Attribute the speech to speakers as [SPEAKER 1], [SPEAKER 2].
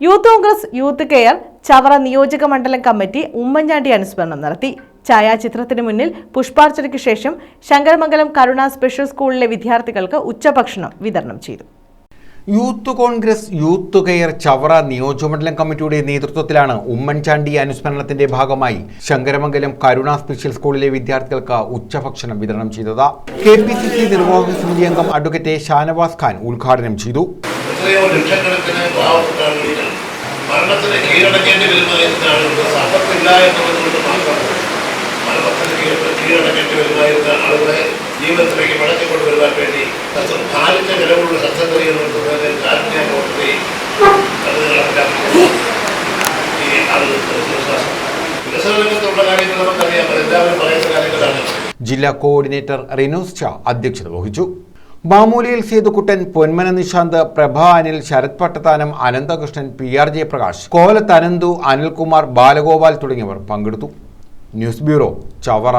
[SPEAKER 1] Youth Congress youth care Chavara നിയോജക മണ്ഡലം committee Oommen Chandy അനുസ്മരണം നടത്തി. ഛായാചിത്രത്തിന് മുന്നിൽ പുഷ്പാർച്ചനയ്ക്ക് ശേഷം ശങ്കരമംഗലം കരുണ സ്പെഷ്യൽ സ്കൂളിലെ വിദ്യാർത്ഥികൾക്ക് ഉച്ചഭക്ഷണം വിതരണം ചെയ്തു.
[SPEAKER 2] Youth Congress youth care Chavara നിയോജകമണ്ഡലം കമ്മിറ്റിയുടെ നേതൃത്വത്തിലാണ് ഉമ്മൻചാണ്ടി അനുസ്മരണത്തിന്റെ ഭാഗമായി ശങ്കരമംഗലം കരുണ സ്പെഷ്യൽ സ്കൂളിലെ വിദ്യാർത്ഥികൾക്ക് ഉച്ചഭക്ഷണം വിതരണം ചെയ്തത്. കെ പി സി സി നിർവാഹക സമിതി അംഗം അഡ്വക്കേറ്റ് ഷാനവാസ് ഖാൻ ഉദ്ഘാടനം ചെയ്തു.
[SPEAKER 3] ലക്ഷക്കണക്കിന് മരണത്തിന് കീഴടങ്ങേണ്ടി വരുന്നത് ആളുകൾക്ക് സമ്പത്തില്ല എന്നുള്ളതുകൊണ്ട് മാത്രമാണ്. മരണത്തിന് കീഴ് കീഴടങ്ങേണ്ടി വരുമായിരുന്ന ആളുകളെ ജീവിതത്തിലേക്ക് മടക്കി കൊണ്ടുവരുവാൻ വേണ്ടി കാലിന്റെ നിലവിലുള്ള നമുക്കറിയാം അത് എല്ലാവരും പറയുന്ന കാര്യങ്ങളാണ്.
[SPEAKER 2] ജില്ലാ കോർഡിനേറ്റർ റിനോസ് ഷാ അധ്യക്ഷത വഹിച്ചു. മാമൂലിയിൽ സേതുക്കുട്ടൻ പൊന്മന നിശാന്ത് പ്രഭ അനിൽ ശരത് പട്ടത്താനം അനന്തകൃഷ്ണൻ പി ആർ ജയപ്രകാശ് അനന്തു അനിൽകുമാർ ബാലഗോപാൽ തുടങ്ങിയവർ പങ്കെടുത്തു. News bureau Chavara